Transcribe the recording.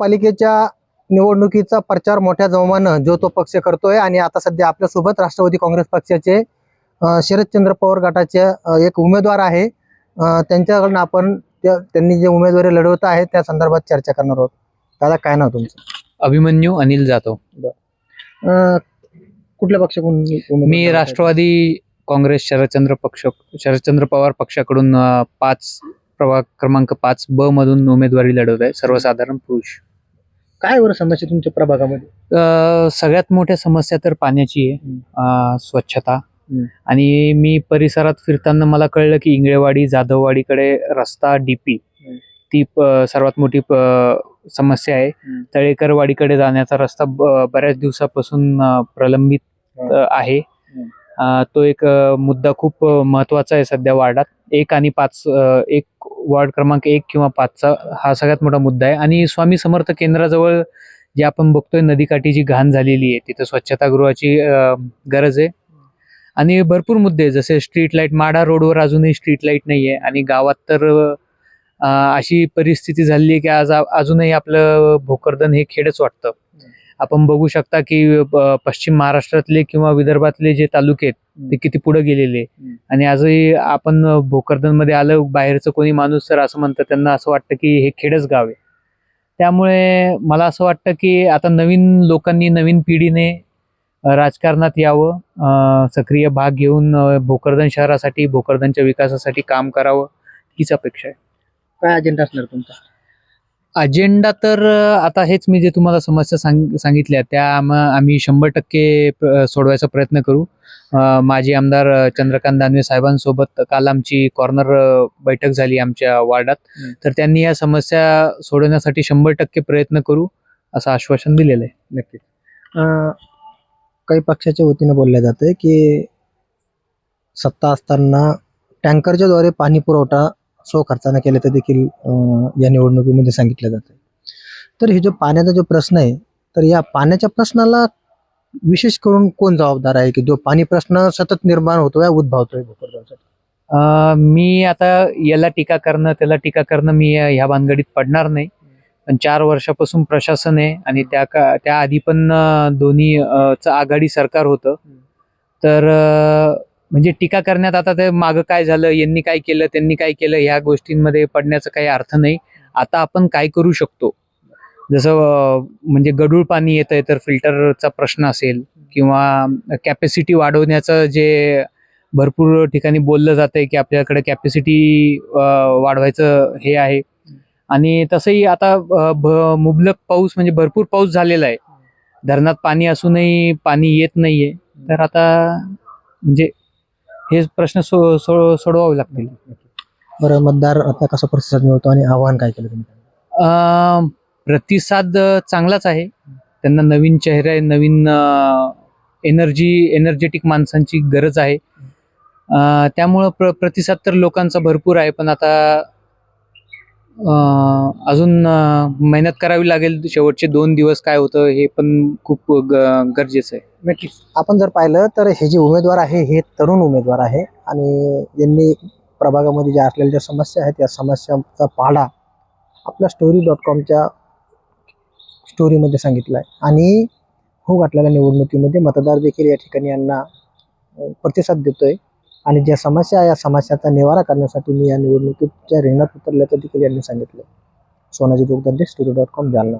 महानगरपालिकेच्या निवडणुकीचा प्रचार मोठ्या जोमानं जो तो पक्ष करतोय आणि आता सध्या आपल्यासोबत राष्ट्रवादी काँग्रेस पक्षाचे शरदचंद्र पवार गटाचे एक उमेदवार आहे. त्यांच्याकडून आपण त्या- त्यांनी जे उमेदवारी लढवत आहे त्या संदर्भात चर्चा करणार आहोत. दादा काय नाव तुमचं? अभिमन्यू अनिल जाधव. अ, कुठल्या पक्षाकडून उमेदवार मी? राष्ट्रवादी काँग्रेस शरदचंद्र पक्ष शरदचंद्र पवार पक्षाकडून अ, पाच प्रभाग क्रमांक पाच ब मधून उमेदवारी लढवत आहे सर्वसाधारण पुरुष काय बरं समस्या तुमच्या प्रभागामध्ये अ, सगळ्यात मोठ्या समस्या तर पाण्याची आहे हम्म. अ, स्वच्छता हम्म. आणि मी परिसरात फिरताना मला कळलं की इंगळेवाडी जाधववाडीकडे रस्ता डीपी हम्म. ती प- सर्वात मोठी प- समस्या आहे हम्म. तळेकरवाडीकडे जाण्याचा रस्ता ब- बऱ्याच दिवसापासून अ, प्रलंबित. अ, आहे तो एक मुद्दा खूप महत्त्वाचा आहे सध्या वार्डात. एक आणि पाच एक वार्ड क्रमांक एक किंवा पाचचा हा सगळ्यात मोठा मुद्दा आहे. आणि स्वामी समर्थ केंद्राजवळ जे आपण बघतोय नदीकाठी जी घाण झालेली आहे तिथे स्वच्छतागृहाची गरज आहे. आणि भरपूर मुद्दे जसे स्ट्रीट लाइट माढा रोडवर अजूनही स्ट्रीट लाइट नाही आहे आणि गावात तर अशी परिस्थिती झाली आहे की आज अजूनही आपलं भोकरदन हे खेडच वाटतं. आपण बघू शकता की पश्चिम महाराष्ट्रातले किंवा विदर्भातले जे तालुके आहेत ते किती पुढे गेलेले. आणि आजही आपण भोकरदनमध्ये आलं बाहेरचं कोणी माणूस तर असं म्हणतं त्यांना असं वाटतं की हे खेडच गाव आहे. त्यामुळे मला असं वाटतं की आता नवीन लोकांनी नवीन पिढीने राजकारणात यावं सक्रिय भाग घेऊन भोकरदन शहरासाठी भोकरदनच्या विकासासाठी काम करावं हीच अपेक्षा आहे. काय अजेंडा असणार तुमचा? अजेंडा तर आता हेच मी जे तुम्हाला समस्या सांग सांगितल्या त्या आम- आम्ही शंभर टक्के सोडवायचा प्रयत्न करू. माजी आमदार चंद्रकांत दानवे साहेबांसोबत काल आमची कॉर्नर बैठक झाली आमच्या वार्डात. तर त्यांनी या समस्या सोडवण्यासाठी शंभर टक्के प्रयत्न करू असं आश्वासन दिलेलं आहे. नक्कीच. अं, काही पक्षाच्या वतीनं बोललं जातं की सत्ता असताना टँकरच्या द्वारे पाणी पुरवठा सो खर्चानं केला तर देखील या निवडणुकीमध्ये सांगितलं जातं. तर हे जो पाण्याचा जो प्रश्न आहे तर या पाण्याच्या प्रश्नाला विशेष करून कोण जबाबदार आहे? की जो पाणी प्रश्न सतत निर्माण होतोय उद्भवतोय भोकरदनसाठी? मी आता याला टीका करणं त्याला टीका करणं मी या- ह्या भानगडीत पडणार नाही. पण चार वर्षापासून प्रशासन आहे आणि त्या का त्या आधी पण दोन्ही आघाडी सरकार होतं. तर म्हणजे टीका करण्यात आता ते मागं काय झालं यांनी काय केलं त्यांनी काय केलं ह्या गोष्टींमध्ये पडण्याचा काही अर्थ नाही. आता आपण काय करू शकतो? जसं म्हणजे गढूळ पाणी येत आहे तर फिल्टरचा प्रश्न असेल किंवा कॅपॅसिटी वाढवण्याचं जे भरपूर ठिकाणी बोललं जात आहे की आपल्याकडे कॅपॅसिटी वाढवायचं हे आहे. आणि तसंही आता भ- मुबलक पाऊस म्हणजे भरपूर पाऊस झालेला आहे. धरणात पाणी असूनही पाणी येत नाहीये. तर आता म्हणजे हे प्रश्न सो सो सोडवावे लागतील. बरं मतदार आता कसा प्रतिसाद मिळतो आणि आव्हान काय केलं तुम्ही? अ, प्रतिसाद चांगलाच आहे. त्यांना नवीन चेहरे नवीन एनर्जी एनर्जेटिक माणसांची गरज आहे. अ, त्यामुळं प्र प्रतिसाद तर लोकांचा भरपूर आहे पण आता अजून मेहनत करावी लागेल. शेवटचे दोन दिवस काय होतं हे पण खूप ग- गरजेचं आहे. नक्कीच. आपण जर पाहिलं तर हे जे उमेदवार आहे हे तरुण उमेदवार आहे. आणि यांनी प्रभागामध्ये ज्या असलेल्या ज्या समस्या आहेत त्या समस्यांचा पाढा आपल्या स्टोरी डॉट कॉमच्या स्टोरीमध्ये सांगितला आहे. आणि हो घातलेल्या निवडणुकीमध्ये मतदार देखील या ठिकाणी यांना प्रतिसाद प्रतिसाद देतोय. आणि ज्या समस्या या समस्याचा निवारा करण्यासाठी मी या निवडणुकीच्या रिंगणात उतरल्याचं देखील यांनी सांगितलं. Sonaji Jogdande studio dot com Jalna.